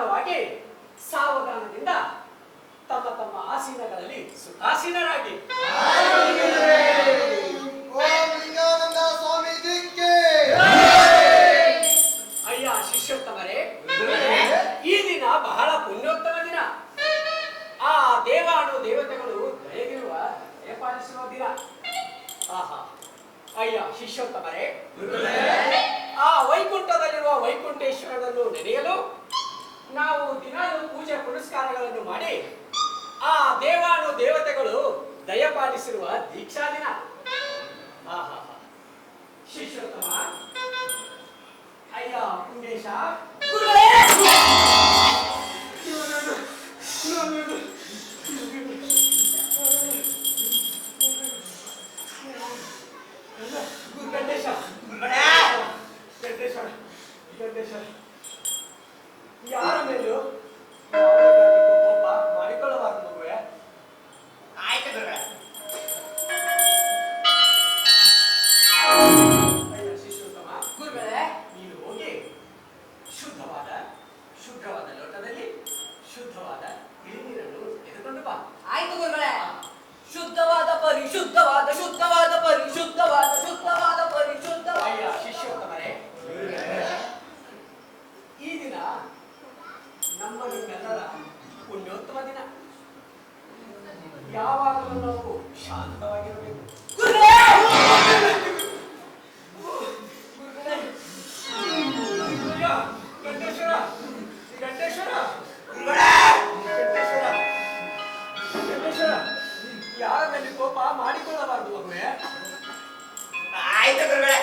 ಭಾಗವಾಗಿ ಸಾವಧಾನದಿಂದ ತಮ್ಮ ತಮ್ಮ ಆಸೀನಗಳಲ್ಲಿ ಆಸೀನರಾಗಿ ಅಯ್ಯ ಶಿಷ್ಯೋತ್ತಮರೇ, ಈ ದಿನ ಬಹಳ ಪುಣ್ಯೋತ್ತಮ ದಿನ. ಆ ದೇವಾನು ದೇವತೆಗಳು ದಯಗಿರುವ ದಯಪಾಲಿಸುವ ದಿನ. ಆಹಾ. ಅಯ್ಯ ಶಿಷ್ಯೋತ್ತಮರೇ, ಆ ವೈಕುಂಠದಲ್ಲಿರುವ ವೈಕುಂಠೇಶ್ವರನನ್ನು ನೆನೆಯಲು ನಾವು ದಿನಾಲು ಪೂಜೆ ಪುನಸ್ಕಾರಗಳನ್ನು ಮಾಡಿ ಆ ದೇವಾನು ದೇವತೆಗಳು ದಯಪಾಲಿಸಿರುವ ದೀಕ್ಷಾ ದಿನ. ಶಿಷ್ಯೋತ್ತಮ. ಅಯ್ಯ ಪುಂಡೇಶ. ಶುದ್ಧವಾದ ಆಯ್ತು ಗುರುಗಳೇ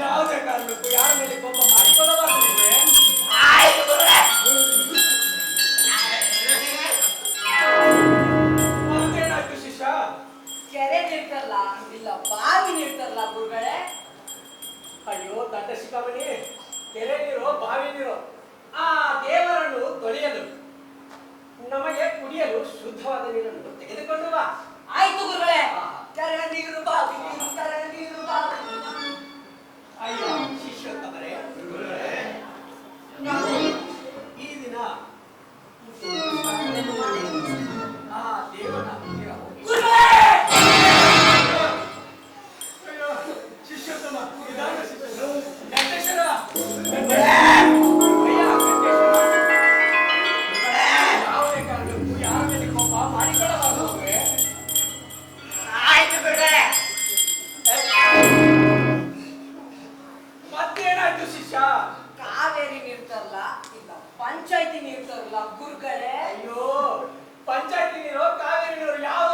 ಯಾವುದೇ ಕಾರಣಕ್ಕೂ ಯಾರ ಮೇಲೆ ಕೋಪ ಕೆರೆ ನೀರ್ತಲ್ಲ ಇಲ್ಲ ಬಾವಿ ನೀರ್ತಲ್ಲ ಗುರುಗಳೇ ಅಯ್ಯೋ ದಡ್ಡ ಶಿಖಾಮಣಿ ಕೆರೆ ನೀರು ಬಾವಿ ಆ ದೇವರನ್ನು ತೊಳೆಯಲು ನಮಗೆ ಕುಡಿಯಲು ಶುದ್ಧವಾದ ನೀರನ್ನು ತೆಗೆದುಕೊಂಡು ಬಾ. ಆಯ್ತು ಗುರುಗಳೇ. ಕೆರೆ ನೀರು ಬಾವಿ ಮತ್ತೇನಾಯ್ತು ಶಿಷ್ಯ? ಕಾವೇರಿ ನೀರ್ತಾರಲ್ಲ ಇಲ್ಲ ಪಂಚಾಯತಿ ನೀರ್ತಾರಲ್ಲ ಗುರುಗಳೇ ಅಯ್ಯೋ ಪಂಚಾಯತಿ ನೀರು ಕಾವೇರಿ ನೀರು ಯಾವ್ದೊಂದು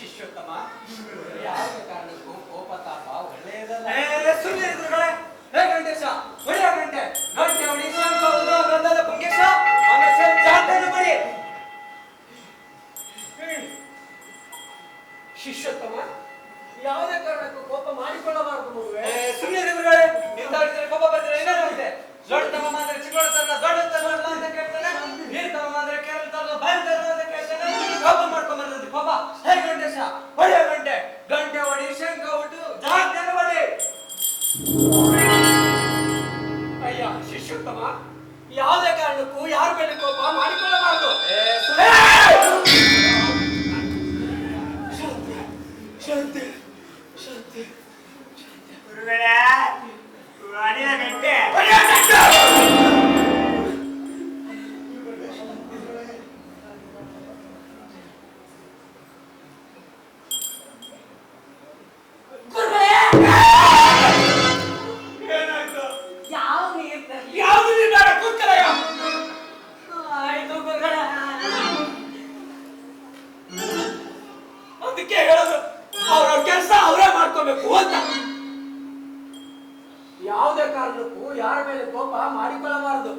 ಶಿಷ್ಯೋತ್ತಮ ಯಾವುದೇ ಕಾರಣಕ್ಕೂ ಕೋಪ ತಾಪ ಒಳ್ಳೆಯದಲ್ಲ ಗುರುಗಳೇ. ಹೇ ಗಂಟೇಶ, ಗಂಟೆ. ಗಂಟೆ ಗಂಧದ ಪುಂಗೇಶ, ಬರಿ. ಶಿಷ್ಯೋತ್ತಮ ಯಾವುದೇ ಕಾರಣಕ್ಕೂ ಕೋಪ ಮಾಡಿಕೊಳ್ಳಬಾರದು ಮಗುವೆ ಸುಮ್ನಿರಿ ಗುರುಗಳೇ. ನಿಂತಾಡಿದ್ರೆ ಕೋಪ ಬರ್ತಾರೆ, ಏನಾಗುತ್ತೆ ದೊಡ್ಡ ತಮ್ಮ ಮಾತ್ರ ಚಿಕ್ಕ ದೊಡ್ಡ ತಮ್ಮ ಅಂತ ಕೇಳ್ತಾನೆ. ನೀರ್ ತಮ್ಮ ಮಾತ್ರ ಕೇಳ್ತಾರ ಬಾಯಿ. ಕೋಪ ಮಾಡ್ಕೊಂಡ್ ಬಂದ್ರಿ ಪಾಪ. ಹೇ ಗಂಟೇಶ ಒಳ್ಳೆ ಗಂಟೆ. ಗಂಟೆ ಹೊಡಿ ಶಂಕ ಹೊಟ್ಟು ಜಾಗ್ರತೆ ಹೊಡಿ ಅಯ್ಯ ಶಿಷ್ಯುತ್ತಮ. ಯಾವುದೇ ಕಾರಣಕ್ಕೂ ಯಾರ ಮೇಲೆ ಕೋಪ ಮಾಡಿಕೊಳ್ಳಬಾರದು. ಶಾಂತಿ ಶಾಂತಿ ಶಾಂತಿ ಗುರುಗಳೇ ಹೊಡೆಯ ಗಂಟೆ. ಯಾವುದೇ ಕಾರಣಕ್ಕೂ ಯಾರ ಮೇಲೆ ಕೋಪ ಮಾಡಿಕೊಳ್ಳಬಾರದು.